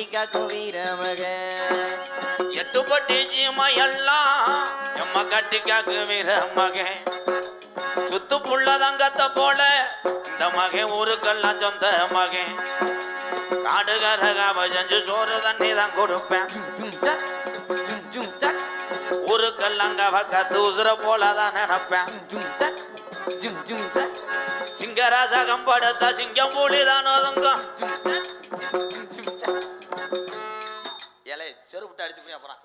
கட்டி காக்கும் வீரமக எட்டுப்பட்டி ஜீமா எல்லாம் எம்ம கட்டிக்கா காக்கு வீர மகன் சுத்து புள்ள தங்கத்தை போல இந்த மகன் ஊருக்கெல்லாம் சொந்த மகன். காடுகரகாவ செஞ்சு சோறு தண்ணி தான் கொடுப்பேன். ஊருக்கெல்லாம் கவக்க தூசுற போல தான் நினைப்பேன். சிங்கராசகம் படுத்த சிங்கம் புலிதான் ஒதுங்கும். செருப்புட்டு அடிச்சு போய் அப்புறம்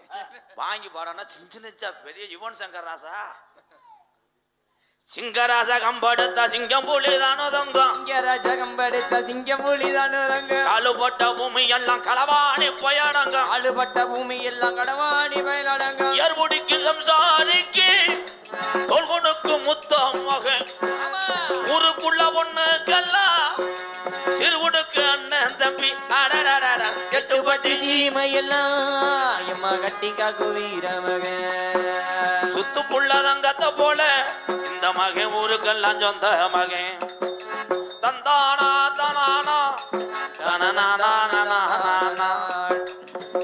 வாங்கி பாடனா சின்ன சின்னச்சா பெரிய யுவன் சங்கர் ராசா சிங்கராசா கம்படுத்தா சிங்கம் புலி தான் ஒதுங்கும் சிங்கராஜகம் படுத்த சிங்கம் புலிதான் உறங்க காலுப்பட்ட பூமி எல்லாம் களவாணி போயடங்க ஆளுபட்ட பூமி எல்லாம் கடவாணி வயலடங்க ஏர்முடிக்கு சம்சாரிக்கு தொல்குனுக்கு முத்தம் மகன். ஊருக்குள்ள ஒண்ணு கல்லா அடடடட எட்டுப்பட்டி சீமையெல்லாம் எம்மா கட்டி காக்கு வீரமக சுத்து புள்ளதங்கத்தை போல இந்த மகன் ஊருக்கெல்லாம் சொந்த மகன். தந்தானா தனானா தனனானா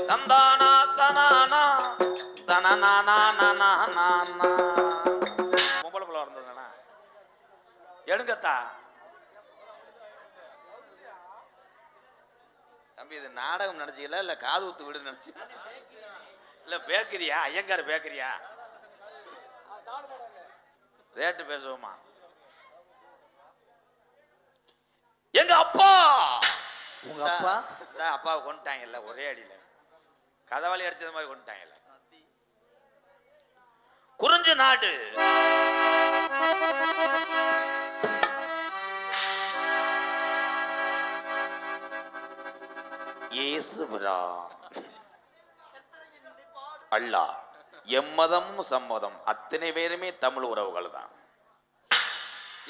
தந்தானா தனானா தனநானா நானா பொம்பளை பிள்ளை இருந்ததுண்ணா எடுங்கத்தா. தம்பி இது நாடகம் நினைச்சீங்களா இல்ல காது ஊத்து வீடு நினைச்சு இல்ல பேக்கரியா? ஐயங்கார் பேக்கரியா? ரேட்டு பேசுவோமா? எங்க அப்பா! உங்க அப்பா? அப்பாவை கொண்டுட்டாங்கல்ல ஒரே அடியில. கதவாளி அடிச்சது மாதிரி கொண்டுட்டாங்கல்ல குறிஞ்சி நாடு இயேசுபிரா அல்லாஹ் எம்மதம் சம்மதம் அத்தனை பேருமே தமிழ் உறவுகள் தான்.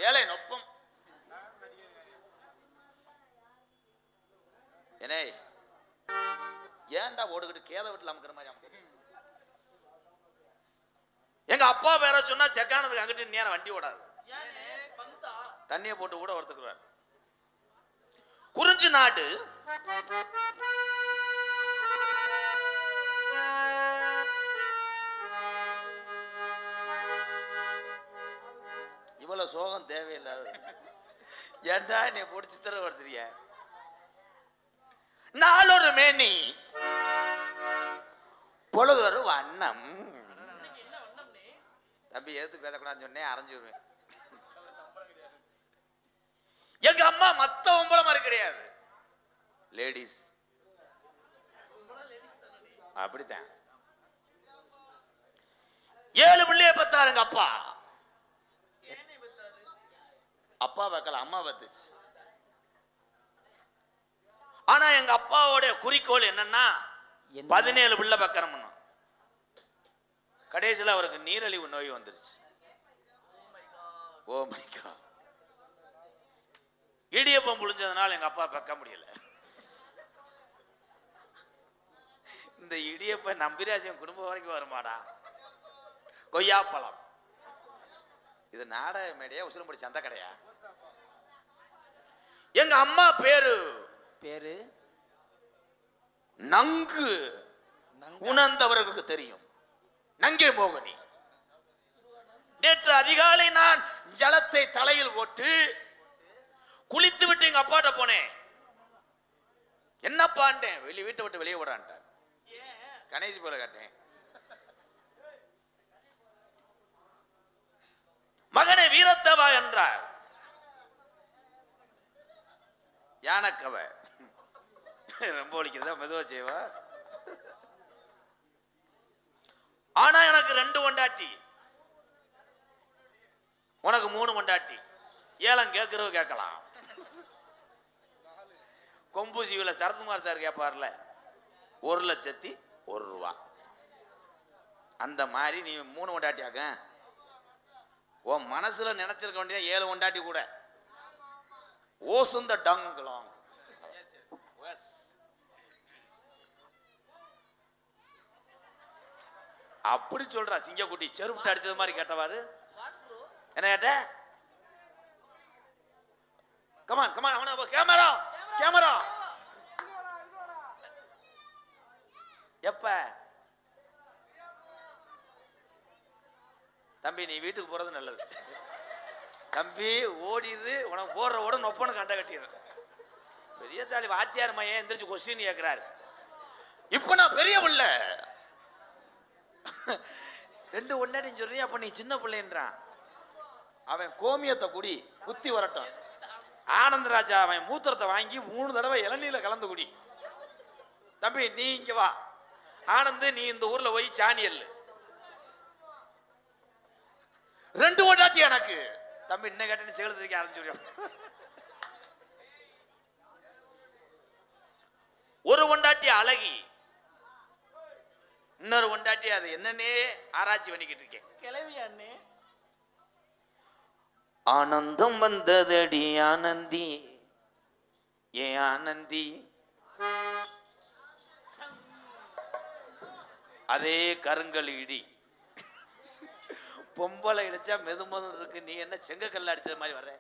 ஏழை நொப்பம். ஏனே ஏன்டா ஓடுகிட்டு கேத வீட்டுல அமுக்கிற மாதிரி அமுக்கு? எங்க அப்பா வேற சொன்னா செக்கானதுக்கு அங்கிட்டு நேரம் வண்டி ஓடாது. தண்ணியை போட்டு கூட ஒருத்துக்குறார் குறிஞ்சி நாடு இவ்வளவு சோகம் தேவையில்லாத ஏன்டா நீ பிடிச்சி தர வருதுறிய நாளொரு மேனி பொழுதொரு வண்ணம். தம்பி எதுக்கு பேசக்கூடாதுன்னு சொன்னேன் அரைஞ்சிருவேன். எங்க அம்மா மத்த ஒம்பள மாதிரி கிடையாது. லேடிஸ் அப்படித்தான். ஏழு பிள்ளைய பத்தாரு எங்க அப்பா. அப்பா வைக்கல அம்மா பத்துச்சு ஆனா எங்க அப்பாவோட குறிக்கோள் என்னன்னா என்ன? பதினேழு பிள்ளை பக்கரம்னு கடைசியில் அவருக்கு நீரழிவு நோய் வந்துருச்சு. ஓ மை காட் இடியப்பம் புழிஞ்சதுனால எங்க அப்பா பக்க முடியல. இந்த இடியப்பம் நம்பிராஜன் குடும்பம் வரைக்கும் வருமாடா? கொய்யாப்பழம் இது நாடக மேடையா உசிலம்படி சந்த கடையா? எங்க அம்மா பேரு? பேரு? நங்கு. உணர்ந்தவர்களுக்கு தெரியும். நங்கே மோகினி. நேற்று அதிகாலை நான் ஜலத்தை தலையில் போட்டு குளித்து விட்டு எங்க அப்பாட்ட போனேன். என்னப்பாண்டேன் வெளியே வீட்டை விட்டு வெளியே விடான்ட்டார் கணேஷ் போல காட்டேன். மகனை வீரத்தவா என்றார். யானக்கவ. ரொம்ப ஒழிக்கிறதா மெதுவா செய்வா. ஆனா எனக்கு ரெண்டு கொண்டாட்டி உனக்கு மூணு கொண்டாட்டி ஏலம் கேட்கறவ கேட்கலாம். கொம்பு சீவில சரத்குமார் சார் கேட்பார்ல ஒரு லட்சத்தி ஒரு ரூபா. அந்த மாதிரி நீ மூணு ஒண்டாட்டியாக்க உன் மனசுல நினைச்சிருக்க வேண்டியது ஏழு கொண்டாட்டி கூட. ஓசுந்த டங்கலாம் அப்படி சொல்றா சிங்கக்குட்டி. செருப்பு அடிச்சது மாதிரி கேட்டவாரு என்ன கேட்ட? கமான் கமான் அவன கேமரா கேமரா எப்ப? தம்பி நீ வீட்டுக்கு போறது நல்லது. தம்பி ஓடிது உனக்கு போடுற ஓட நொப்பனு கண்ட கட்டிடுறேன். பெரிய தாலி வாத்தியார் மையன் எந்திரிச்சு கொஸ்டின் கேட்கிறாரு இப்ப நான் பெரிய பிள்ளை. ரெண்டு ஒன்னாடி சொல்றீங்க அப்ப நீ சின்ன பிள்ளைன்றான். அவன் கோமியத்தை குடி குத்தி வரட்டும். ஆனந்தராஜா அவன் மூத்திரத்தை வாங்கி மூணு தடவை இளநீல கலந்து குடி. தம்பி நீ இங்க வா. ஆனந்து நீ இந்த ஊர்ல போய் சாணி எள்ளு. ரெண்டு ஓட்டாட்டி எனக்கு? தம்பி இன்னும் கேட்டு சேலத்துக்கு ஆரம்பிச்சுடுவோம் ஒரு ஒண்டாட்டி அழகி. இன்னொரு ஒண்டாட்டி அது என்னன்னே ஆராய்ச்சி பண்ணிக்கிட்டு இருக்கேன். கிளவி அண்ணே. ஆனந்தம் வந்ததடி ஆனந்தி. ஏ ஆனந்தி? அதே கருங்கல் இடி. பொம்பளை இடிச்சா மெது மெது இருக்கு. நீ என்ன செங்கக்கல்ல அடிச்ச மாதிரி வர்ற?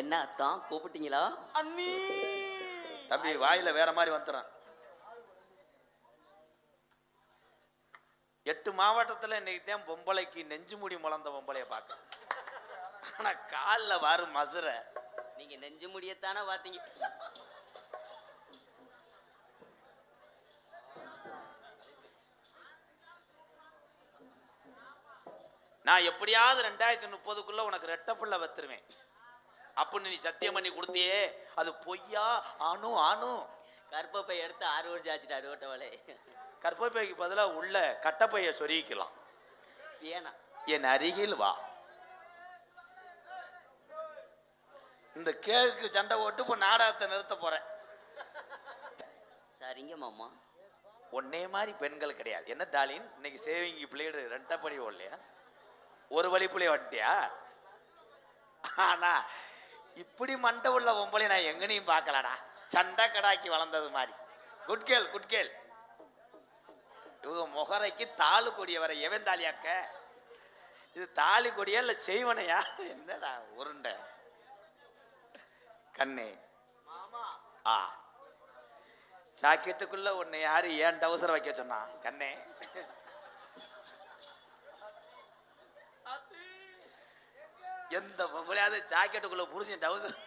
என்ன அத்தான் கூப்பிட்டீங்களா? அண்ணி. தம்பி வாயில வேற மாதிரி வந்துறான். எட்டு மாவட்டத்துல இன்னைக்கு தான் பொம்பளைக்கு நெஞ்சு முடி முளந்த பொம்பளைய பார்க்க ஆனா காலில் வரும் மசுரை. நீங்க நெஞ்சு முடியத்தானே பாத்தீங்க நான் எப்படியாவது ரெண்டாயிரத்தி முப்பதுக்குள்ள உனக்கு ரெட்ட புள்ள வத்துருவேன். அப்படின்னு நீ சத்தியம் பண்ணி கொடுத்தியே அது பொய்யா? ஆணும் ஆணும் கற்பப்பை எடுத்து ஆறு வருஷம் ஆச்சுட்டு அருவட்டவளே கற்பப்பைக்கு பதிலா உள்ள கட்டப்பைய சொருகிக்கலாம். வேணாம். என் அருகில் வா. இந்த கேக்கு சண்டை போட்டு இப்போ நாடகத்தை நிறுத்த போறேன். சரிங்க மாமா. ஒன்னே மாதிரி பெண்கள் கிடையாது. என்ன டாலின் இன்னைக்கு சேவிங்கி பிள்ளையோட ரெட்டப்படி ஓடலையா? ஒரு வழி பிள்ளைய வந்துட்டியா ஆனா இப்படி மண்டை உள்ள பொம்பளை நான் எங்கனையும் பார்க்கலடா. சண்டை கடாக்கி வளர்ந்தது மாதிரி. குட்கேல் குட்கேல் இவங்க முகரைக்கு தாலு கொடிய வர எவன் தாலியாக்க இது தாலி கொடியா இல்ல செய்வனையா? என்னடா உருண்டை. கண்ணே. மாமா. ஆ. சாக்கெட்டுக்குள்ள உன்னை யாரு ஏன் டவுசர் வைக்க சொன்னா? கண்ணே. எந்த பொம்பளையாவது ஜாக்கெட்டுக்குள்ள புருஷன் டவுசர்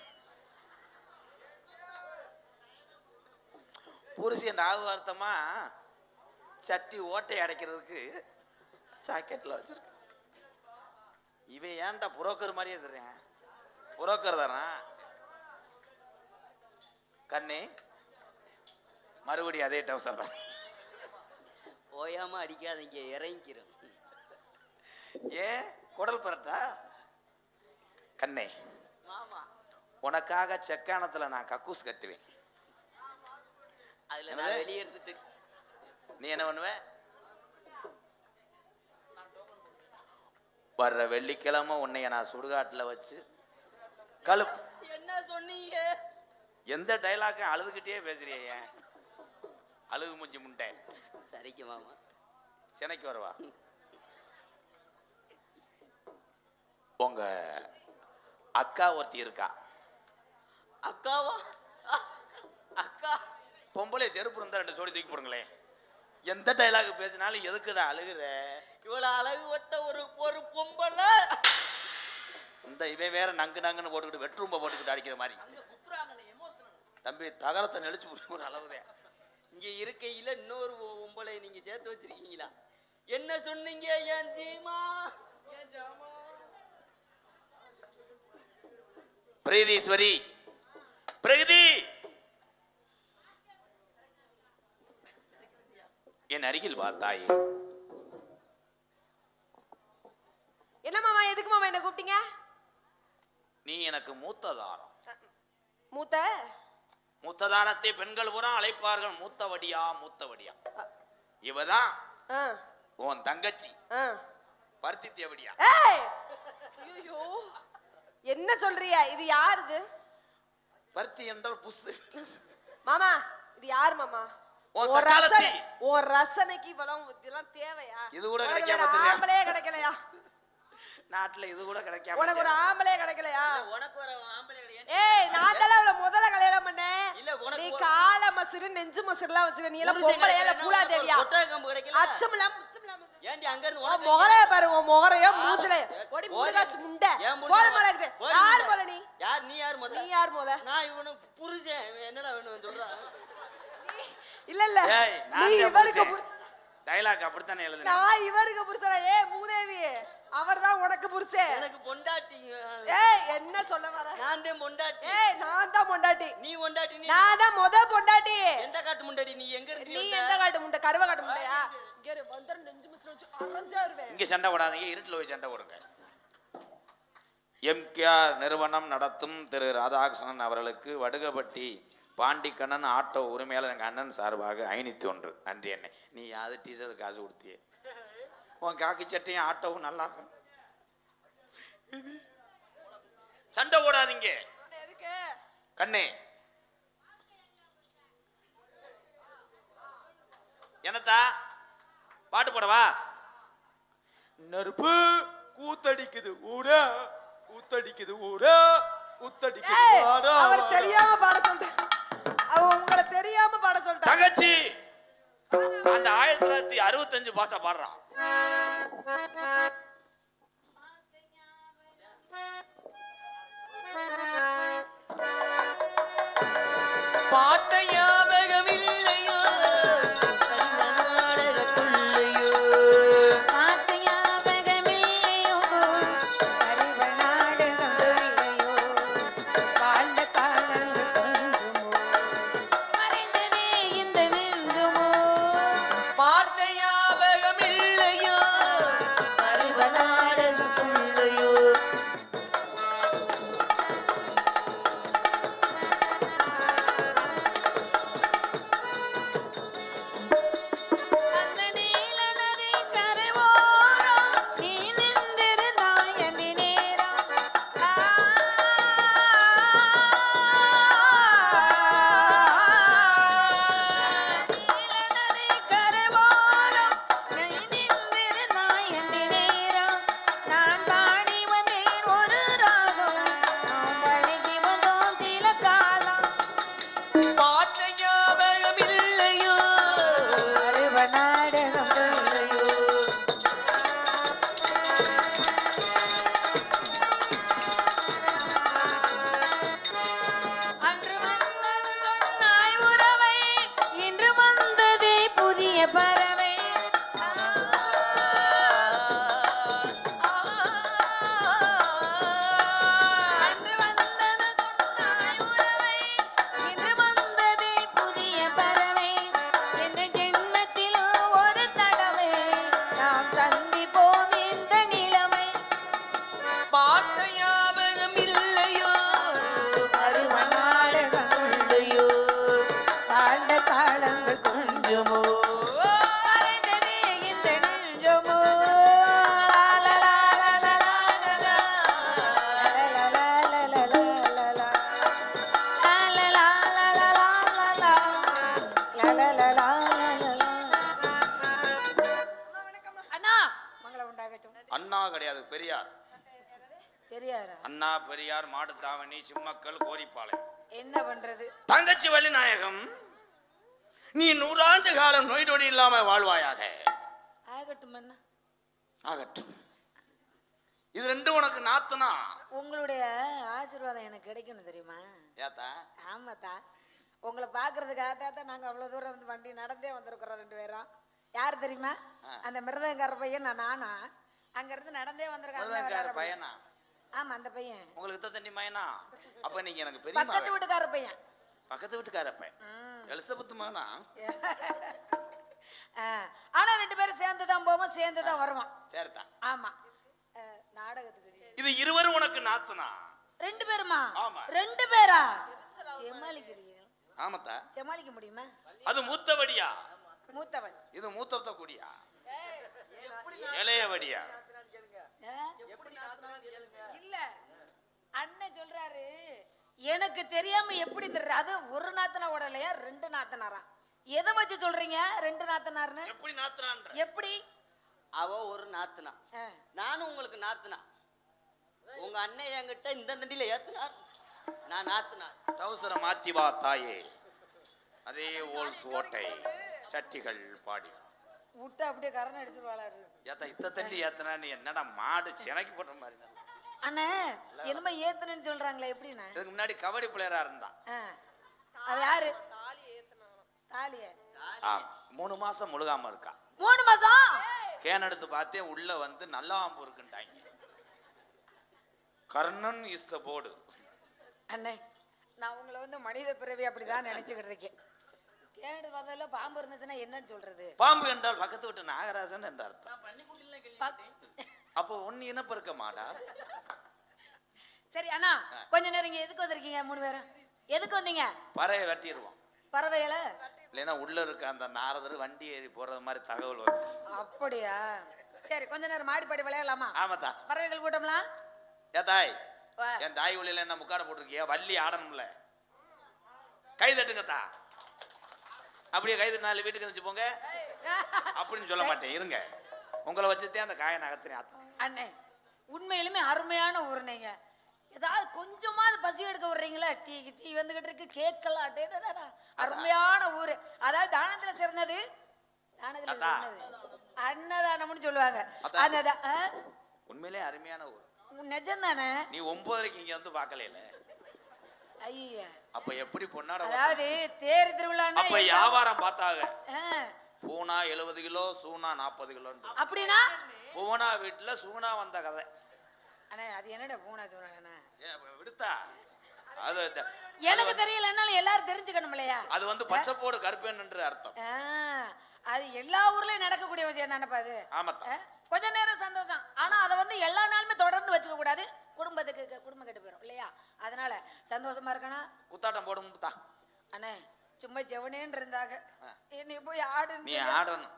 புருஷன் ஞாபகார்த்தமா சட்டி ஓட்டை அடைக்கிறதுக்கு ஜாக்கெட்ல வச்சிருக்க. இவன் ஏன்டா புரோக்கர் மாதிரியே தெரியும் புரோக்கர் தானா? கண்ணே மறுபடியும் அதே டவுசர் தான். ஓயாம அடிக்காதீங்க இறங்கிக்கிறோம். ஏன்? குடல் பரட்டா? கண்ணே உனக்காக செக்கானத்துல நான் கக்கூஸ் கட்டுவேன். அதுல? நான் வெளியே இருந்துட்டு நீ என்ன பண்ணுவ? வர்ற வெள்ளிக்கிழமை உன்னைய நான் சுடுகாட்டுல வச்சு கழு என்ன சொன்னீங்க? எந்த டைலாக்கும் அழுதுகிட்டே பேசுறியே ஏன்? அழுகு மூஞ்சி முண்டை சரிங்க மாமா. சென்னைக்கு வரவா. உங்க அக்கா ஒருத்தி இருக்கா? அக்காவா? அக்கா. பொம்பளை செருப்பு இருந்தா ரெண்டு சோடி தூக்கி போடுங்களேன். எந்த டைலாக் பேசினாலும் எதுக்குடா அழுகுற? இவ்வளவு அழகு வட்ட ஒரு ஒரு பொம்பளை. இந்த இவன் வேற நங்கு நங்குன்னு போட்டுக்கிட்டு வெற்றும்ப போட்டுக்கிட்டு அடிக்கிற மாதிரி. தம்பி தகரத்தை நெளிச்சு ஒரு அளவுதே. இங்க இருக்கையில இன்னொரு பொம்பளை நீங்க சேர்த்து வச்சிருக்கீங்களா? என்ன சொன்னீங்க என் ஜாமா பிரகதீஸ்வரி. பிரகதி! என் அருகில் வா தாயே. என்ன மாமா எதுக்கு மாமா என்ன கூப்பிட்டீங்க? நீ எனக்கு மூத்ததாரம் மூத்த? மூத்ததாரத்தை பெண்கள் பூரா அழைப்பார்கள். மூத்தவடியா மூத்தவடியா? இவதான் உன் தங்கச்சி. பருத்தி தேவடியா ஐயோ என்ன சொல்றிய? இது யாருது? பருத்தி என்றால் புசு. மாமா இது யார் மாமா? உன் ரசனைக்கு இவ்வளவு இதெல்லாம் தேவையா? இது கூட கிடைக்காம? ஆம்பளையே கிடைக்கலையா? நாட்டுல இது கூட கிடைக்காம உனக்கு ஒரு ஆம்பளே கிடைக்கலையா? உனக்கு ஒரு ஆம்பளை. ஏய் நான் தான் அவளை முதல்ல கல்யாணம் பண்ணேன் நீ கால மசுரு நெஞ்சு மசுருலாம் வச்சுக்க நீ எல்லாம் புருஷன் பொம்பளையா இல்ல கிடைக்கலன்னா பூலா தேவியா ஏன்டி அங்க இருந்து உன் முகரைய பாரு உன் முகரைய மூஞ்சில. ஓடி. முண்டகாசு முண்டை. போட மாட்டேங்குது யார். போல நீ? யார் நீ யார் நீ முதல்ல யார் போல நான் இவனுக்கு இவன் என்னடா வேணும் சொல்றான் இல்ல இல்ல. ஏய் நீ நான் இவருக்கு புருஷன். டைலாக் அப்படித்தானே எழுதுனேன்? நான் இவருக்கு புருஷனா? ஏ மூதேவி அவர்தான் உனக்கு புருஷன் எனக்கு பொண்டாட்டி. ஏய் என்ன சொல்ல வர? நான் தான் பொண்டாட்டி. ஏய் நான் தான் பொண்டாட்டி. நீ பொண்டாட்டி நீ நான் தான் முத பொண்டாட்டி. எந்த காட்டு முண்டாடி நீ எங்க இருந்து நீ? எந்த காட்டு முண்டை? கருவ காட்டு முண்டையா? இங்க இரு, வந்துரு நெஞ்சு மிஸ்ல வச்சு அரைஞ்சா வருவேன். இங்க சண்டை போடாதீங்க இருட்டில் போய் சண்டை போடுங்க. எம்கேஆர் நிறுவனம் நடத்தும் திரு ராதாகிருஷ்ணன் அவர்களுக்கு வடுகப்பட்டி பாண்டிக்கண்ணன் ஆட்டோ உரிமையாளர் எங்கள் அண்ணன் சார்பாக ஐநூத்தி ஒன்று. நன்றி அண்ணே. நீ யாது டீச்சர் காசு கொடுத்தியே. உன் காக்கி சட்டையும் ஆட்டோவும் நல்லா இருக்கும் சண்டை போடாதீங்க. கண்ணே. என்னத்தா? பாட்டு போடவா? நெருப்பு கூத்தடிக்குது ஊரா கூத்தடிக்குது ஊரா கூத்தடிக்குது அவர். தெரியாம பாட அவ உங்களை தெரியாம பாட சொல்லிட்டாங்க தங்கச்சி அந்த ஆயிரத்தி தொள்ளாயிரத்தி அறுபத்தஞ்சு பாட்டை பாடுறான் பாட்ட பெரியார் பெரியாரா. அண்ணா பெரியார் மாட்டுத்தாவணி சிம்மக்கல் கோரிப்பாளையம். என்ன பண்றது? தங்கச்சி வள்ளிநாயகம் நீ நூறாண்டு காலம் நோய் நொடி இல்லாம வாழ்வாயாக. ஆகட்டும் அண்ணா. ஆகட்டும். இது ரெண்டும் உனக்கு நாத்துனா. உங்களுடைய ஆசீர்வாதம் எனக்கு கிடைக்கணும் தெரியுமா? ஏத்தா. ஆமாத்தா. உங்களை பார்க்கறதுக்காக தான் நாங்கள் அவ்வளோ தூரம் வந்து வண்டி நடந்தே வந்திருக்கிறோம் ரெண்டு பேரும். யார் தெரியுமா? அந்த மிருதங்கார பையன் நான் நானும். அங்கேருந்து நடந்தே வந்திருக்காங்க பையனா? ஆமாம் அந்த பையன். உங்களுக்கு தண்ணி மயனா அப்ப நீங்க எனக்கு பக்கத்து பெரிய வீட்டுக்கார பையன். பக்கத்து வீட்டுக்கார பையன். எலிசபெத் மகனா ஆ, ஆனா ரெண்டு பேரும் சேர்ந்து தான் போவோம் சேர்ந்து தான் வருவோம். சேர்த்தா? ஆமா. நாடகத்துக்கு. இது இருவரும் உனக்கு நாத்துனா? ரெண்டு பேருமா? ஆமா. ரெண்டு பேரா? சமாளிக்கிறீங்க. ஆமாத்தா. சமாளிக்க முடியுமா? அது மூத்தவடியா மூத்தவன் இது மூத்தத்த கூடியா? இளையவடியா? இல்ல. அண்ணன் சொல்றாரு எனக்கு தெரியாம எப்படி தெரியுது அது ஒரு நாத்தனா ஓடலையா ரெண்டு நாத்தனாரா? எதை வச்சு சொல்றீங்க? ரெண்டு நாத்தனார்னு? எப்படி நாத்துனான்ற? எப்படி? அவ ஒரு நாத்துனா. நானும் உங்களுக்கு நாத்துனா. உங்க அண்ணன் என்கிட்ட இந்த தண்டியில ஏத்துனார் நான் நாத்துனார் டவுசரை மாத்தி வா தாயே. அதே ஓல்ஸ் ஓட்டை சட்டிகள் பாடி. விட்டு அப்படியே கரணம் எடுத்துருவாளாரு ஏத்தா இத்த தள்ளி ஏத்தனா நீ என்னடா மாடு சினைக்கு போட்ட மாதிரி. அண்ணே என்னமோ ஏத்துனேன்னு சொல்றாங்களே எப்படிண்ணே? இதுக்கு முன்னாடி கபடி பிளேயரா இருந்தான். அது யாரு? தாலிய. ஆ, மூணு மாசம் முழுகாம இருக்கா. மூணு மாசம் ஸ்கேன் எடுத்து பார்த்தேன் உள்ள வந்து நல்ல ஆம்பு இருக்குன்ட்டாங்க. கர்ணன் இஸ் த போர்டு அண்ணே நான் உங்களை வந்து மனித பிறவி அப்படிதான் நினைச்சுக்கிட்டு இருக்கேன். கேடு வந்ததுல பாம்பு இருந்துச்சுன்னா என்னன்னு சொல்றது? பாம்பு என்றால் பக்கத்து விட்டு நாகராஜன் என்ற அர்த்தம். நான் பன்னிக்குட்டில பக்- அப்போ ஒன்னு இனப்பெருக்க மாடா சரி அண்ணா கொஞ்ச நேரம் இங்க எதுக்கு வந்திருக்கீங்க மூணு பேரும்? எதுக்கு வந்தீங்க? பறையை வெட்டிடுவோம். பறவைகளை இல்லைன்னா உள்ள இருக்க அந்த நாரதர் வண்டி ஏறி போறது மாதிரி தகவல் வருது அப்படியா? சரி கொஞ்ச நேரம் மாடி பாடி விளையாடலாமா? ஆமாத்தா. பறவைகள் கூட்டம்லாம் ஏ தாய். என் தாய் வழியில என்ன முக்காட போட்டிருக்கியா? வள்ளி ஆடணும்ல. கை தட்டுங்கத்தா. அப்படியே கை தட்டு நாலு வீட்டுக்கு வந்துச்சு போங்க. அப்படின்னு சொல்ல மாட்டேன். இருங்க. உங்களை வச்சுதான் அந்த காயை நகர்த்தினேன் அத்தா அண்ணே உண்மையிலுமே அருமையான ஊர் நீங்க ஏதாவது கொஞ்சமாவது பசி எடுக்க விடுறீங்களா? டீ டீ வந்துகிட்டு இருக்கு. கேட்கலாம் அருமையான ஊர். அதாவது தானத்துல சிறந்தது? தானத்துல. சிறந்தது. அன்னதானம்னு சொல்லுவாங்க. அந்த? உண்மையிலே அருமையான ஊர். உன் நிஜம்தானே? நீ ஒன்பதரைக்கு இங்க வந்து பார்க்கல அப்ப எப்படி பொண்ணாட அதாவது தேர் திருவிழான்னா அப்ப வியாபாரம் பார்த்தாங்க. பூனா எழுபது கிலோ சூனா நாற்பது கிலோ அப்படின்னா? பூனா வீட்டுல சூனா வந்த கதை. அண்ணே அது என்னடா பூனா ஏ, விடுத்தா? அது எனக்கு தெரியலன்னாலும் எல்லாரும் தெரிஞ்சுக்கணும் இல்லையா? அது வந்து பச்சைப்போடு கருப்பேன் என்று அர்த்தம். அது எல்லா ஊர்லயும் நடக்கக்கூடிய விஷயம் தானப்பா அது? ஆமாத்தா. ஆ, கொஞ்ச நேரம் சந்தோஷம். ஆனா அதை வந்து எல்லா நாளுமே தொடர்ந்து வச்சுக்க கூடாது. குடும்பத்துக்கு குடும்பம் கெட்டு போயிடும் இல்லையா? அதனால சந்தோஷமா இருக்கணும். குத்தாட்டம் போடும் தா அண்ணே சும்மா செவனேன்னு இருந்தாங்க. நீ போய் ஆடு நீ ஆடணும்.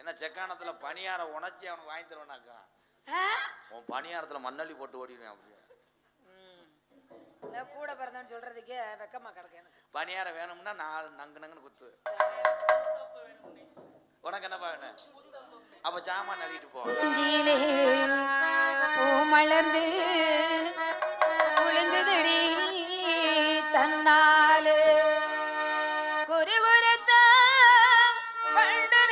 என்ன செக்கானத்துல பணியார உணர்ச்சி அவனுக்கு வாங்கி தருவனாக்கா. உன் பணியாரத்துல மண்ணள்ளி போட்டு ஓடிடுவேன் அப்படியே. கூட பிறந்தவன் சொல்றதுக்கே வெக்கமா கிடக்கு எனக்கு. பணியாரம் வேணும்னா நாலு நங்கு நங்குன்னு குத்து. உனக்கு என்னப்பா வேணும்? அப்ப சாமான் நடிட்டு போ. குறிஞ்சியிலே பூ மலர்ந்து குலுங்குதடி தன்னாலே. குறுகுறுத்த பண்டு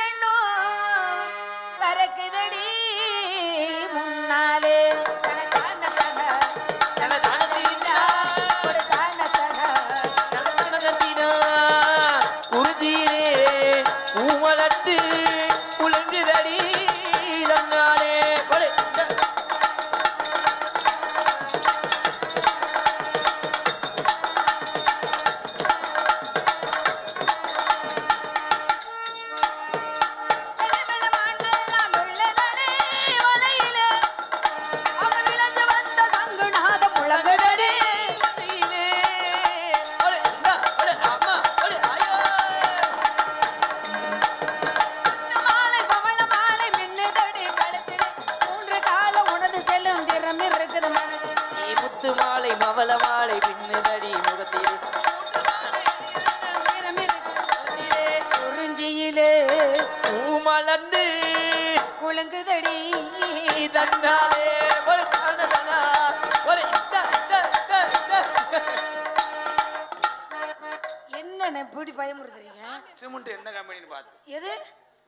பயமுறுத்துறீங்க? சிமெண்ட் என்ன கம்பெனின்னு பார்த்து. எது?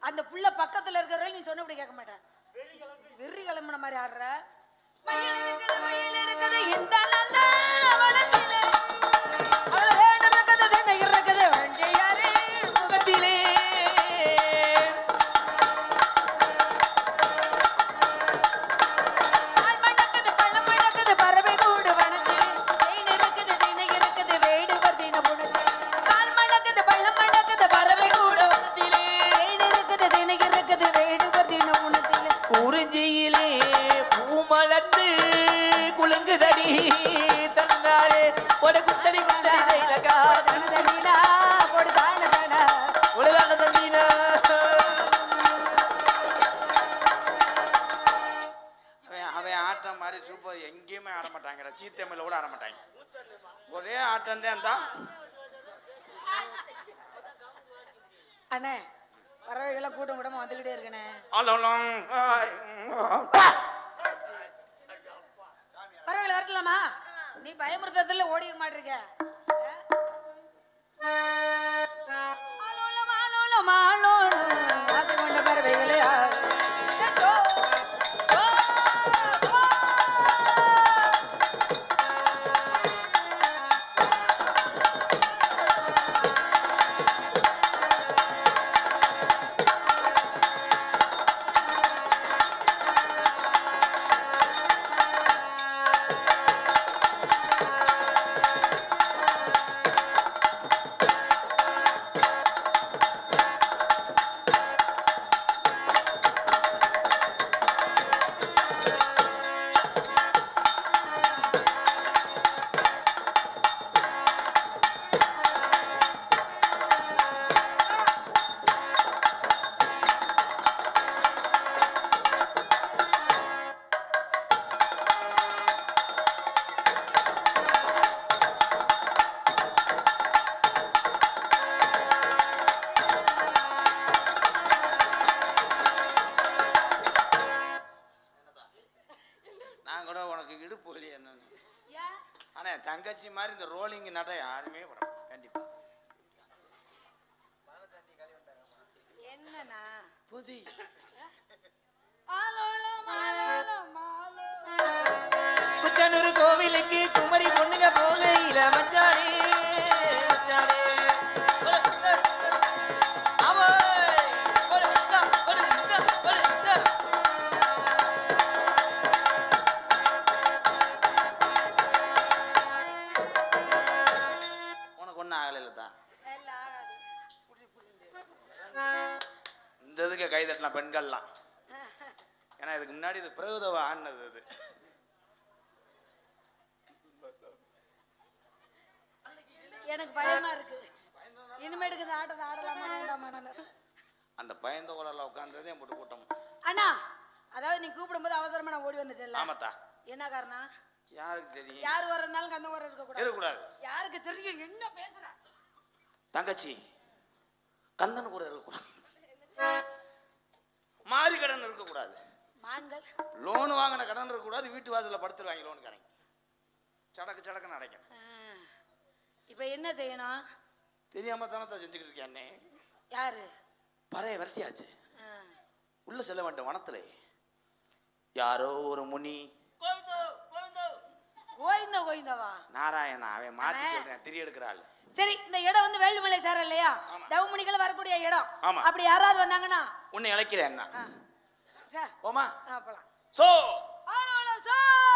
அந்த புள்ள பக்கத்துல இருக்கிறவரை நீ சொன்னபடி கேட்க மாட்டேன் வெறி கிளம்புன மாதிரி ஆடுற. மயில் இருக்குது மயில் இருக்குது இந்த. குறிஞ்சியிலே பூமலர்ந்து குலுங்குதடி. தன்னாலே கொடை குத்தடி குத்தடி தைலகா. உலகான தம்பினா. அவன் அவன் ஆட்டம் மாதிரி சூப்பர் எங்கேயுமே ஆட மாட்டாங்கடா. சீத்தமிழ்ல கூட ஆட மாட்டாங்க. ஒரே ஆட்டம் தான் தான் அண்ணே பறவைகளை கூட்டம் கூட்டமா வந்துகிட்டே இருக்கண்ணே அலலம் இருக்கலாமா நீ பயமுறுத்ததுல ஓடிட மாட்டிருக்க ஆலோலம், ஆலோலம், ஆலோலம், ஆசை கொண்ட பறவைகளே, காரணம் யாருக்கு தெரியும்? யார் வர்றதுனாலும் கந்த வர இருக்க கூடாது. இருக்கக்கூடாது. யாருக்கு தெரியும்? என்ன பேசுற? தங்கச்சி கந்தன் கூட இருக்கக்கூடாது. மாறி கடன் இருக்கக்கூடாது. மான்கள். லோன் வாங்கின கடன் இருக்கக்கூடாது வீட்டு வாசல்ல படுத்துருவாங்க லோன் கணக்கு சடக்கு சடக்கு நடக்கும். இப்ப என்ன செய்யணும்? தெரியாம தானே தான் செஞ்சுக்கிட்டு இருக்கேன் யாரு? பறைய விரட்டியாச்சு. உள்ள செல்ல வேண்டாம் வனத்துல யாரோ ஒரு முனி கோவிந்தோ கோயிந்த கோயிந்தவா நாராயணா அவன் மாத்தி. சொல்றேன் திரி எடுக்கிறாள் சரி இந்த இடம் வந்து வேலுமலை சார் இல்லையா? தவமணிகள் வரக்கூடிய இடம். ஆமா. அப்படி யாராவது வந்தாங்கன்னா? உன்னை இழைக்கிறேன் ஆ. சார் போமா ஆ, போலாம். சோ. சார்